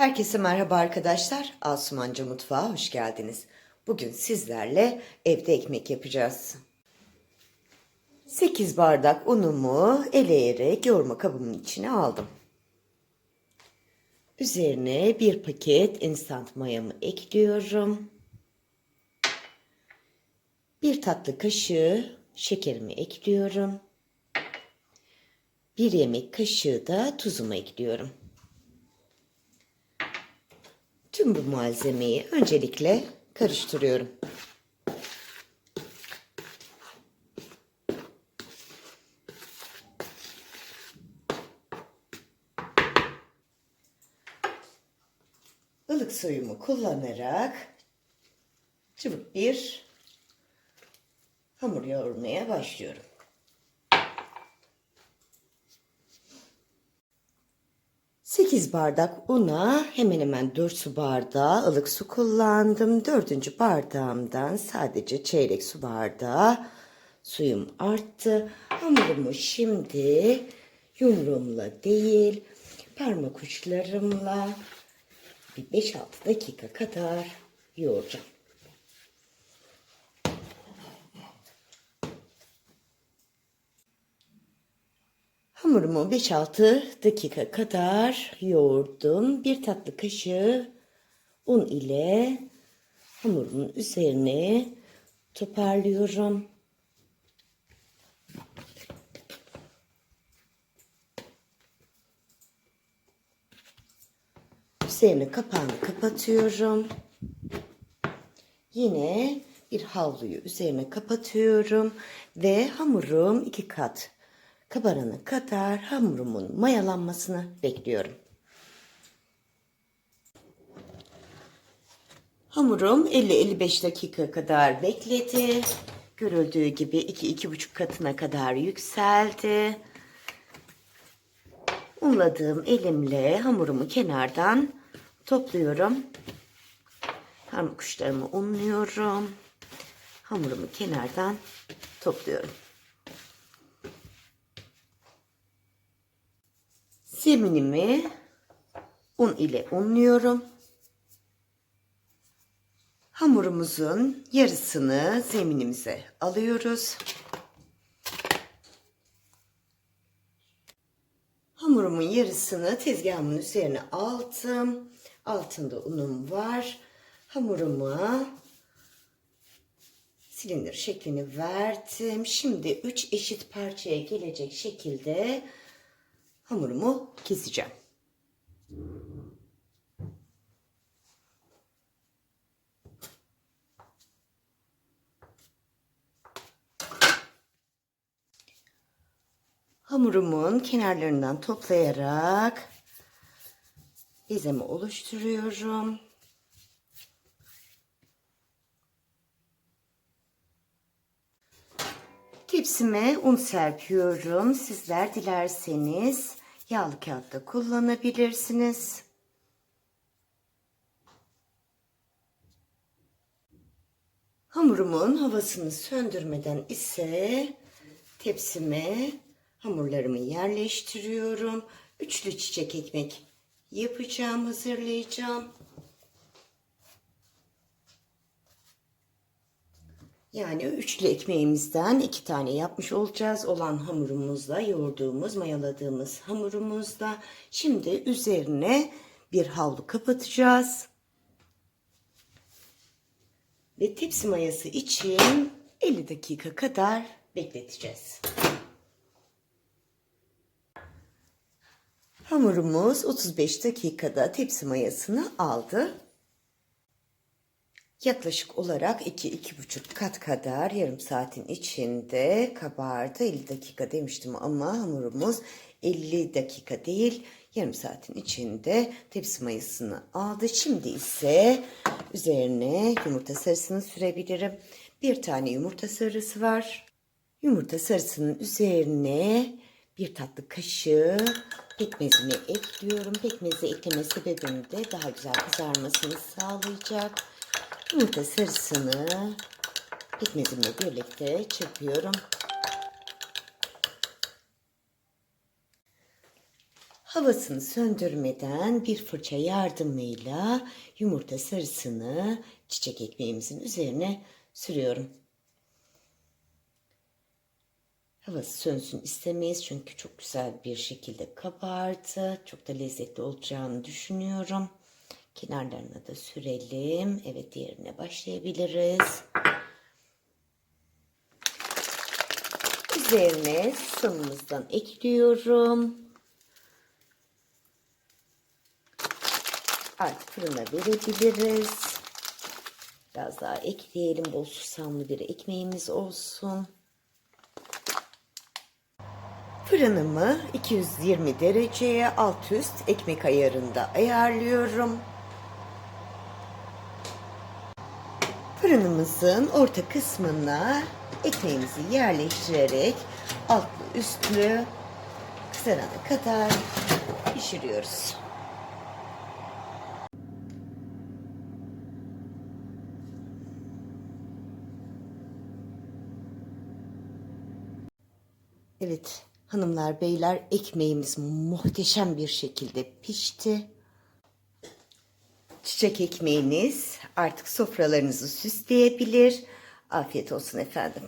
Herkese merhaba arkadaşlar. Asumanca Mutfağa hoş geldiniz. Bugün sizlerle evde ekmek yapacağız. 8 bardak unumu eleyerek yoğurma kabımın içine aldım. Üzerine bir paket instant mayamı ekliyorum. Bir tatlı kaşığı şekerimi ekliyorum. Bir yemek kaşığı da tuzumu ekliyorum. Tüm bu malzemeyi öncelikle karıştırıyorum. ılık suyumu kullanarak çabuk bir hamur yoğurmaya başlıyorum. Sekiz bardak una hemen hemen 4 su bardağı ılık su kullandım. Dördüncü bardağımdan sadece çeyrek su bardağı suyum arttı. Hamurumu şimdi yumruğumla değil parmak uçlarımla bir 5-6 dakika kadar yoğuracağım. Hamurumu 5-6 dakika kadar yoğurdum. Bir tatlı kaşığı un ile hamurumun üzerine toparlıyorum. Üzerine kapağını kapatıyorum. Yine bir havluyu üzerine kapatıyorum ve hamurum iki kat kabarana kadar hamurumun mayalanmasını bekliyorum. Hamurum 50-55 dakika kadar bekledi. Görüldüğü gibi 2-2,5 katına kadar yükseldi. Unladığım elimle hamurumu kenardan topluyorum. Parmak uçlarımı unluyorum. Hamurumu kenardan topluyorum. Zeminimi un ile unluyorum. Hamurumuzun yarısını zeminimize alıyoruz. Hamurumun yarısını tezgahımın üzerine aldım. Altında unum var. Hamuruma silindir şeklini verdim. Şimdi 3 eşit parçaya gelecek şekilde hamurumu keseceğim. Hamurumun kenarlarından toplayarak bezemi oluşturuyorum. Tepsime un serpiyorum. Sizler dilerseniz yağlı kağıtta kullanabilirsiniz. Hamurumun havasını söndürmeden ise tepsime hamurlarımı yerleştiriyorum. Üçlü çiçek ekmek yapacağım, hazırlayacağım. Yani üçlü ekmeğimizden iki tane yapmış olacağız. Olan hamurumuzla, yoğurduğumuz, mayaladığımız hamurumuzla. Şimdi üzerine bir havlu kapatacağız. Ve tepsi mayası için 50 dakika kadar bekleteceğiz. Hamurumuz 35 dakikada tepsi mayasını aldı. Yaklaşık olarak 2-2,5 kat kadar yarım saatin içinde kabardı. 50 dakika demiştim ama hamurumuz 50 dakika değil yarım saatin içinde tepsi mayasını aldı. Şimdi ise üzerine yumurta sarısını sürebilirim. Bir tane yumurta sarısı var. Yumurta sarısının üzerine bir tatlı kaşığı pekmezimi ekliyorum. Pekmezi ekleme sebebim de daha güzel kızarmasını sağlayacak. Yumurta sarısını pekmezimle birlikte çırpıyorum. Havasını söndürmeden bir fırça yardımıyla yumurta sarısını çiçek ekmeğimizin üzerine sürüyorum. Havası sönsün istemeyiz çünkü çok güzel bir şekilde kabardı. Çok da lezzetli olacağını düşünüyorum. Kenarlarına da sürelim. Evet diğerine başlayabiliriz. Üzerine susamımızdan ekliyorum. Artık fırına verebiliriz. Biraz daha ekleyelim. Bol susamlı bir ekmeğimiz olsun. Fırınımı 220 dereceye alt üst ekmek ayarında ayarlıyorum. Fırınımızın orta kısmına ekmeğimizi yerleştirerek altlı üstlü kızarana kadar pişiriyoruz. Evet hanımlar beyler ekmeğimiz muhteşem bir şekilde pişti. Çiçek ekmeğiniz artık sofralarınızı süsleyebilir. Afiyet olsun efendim.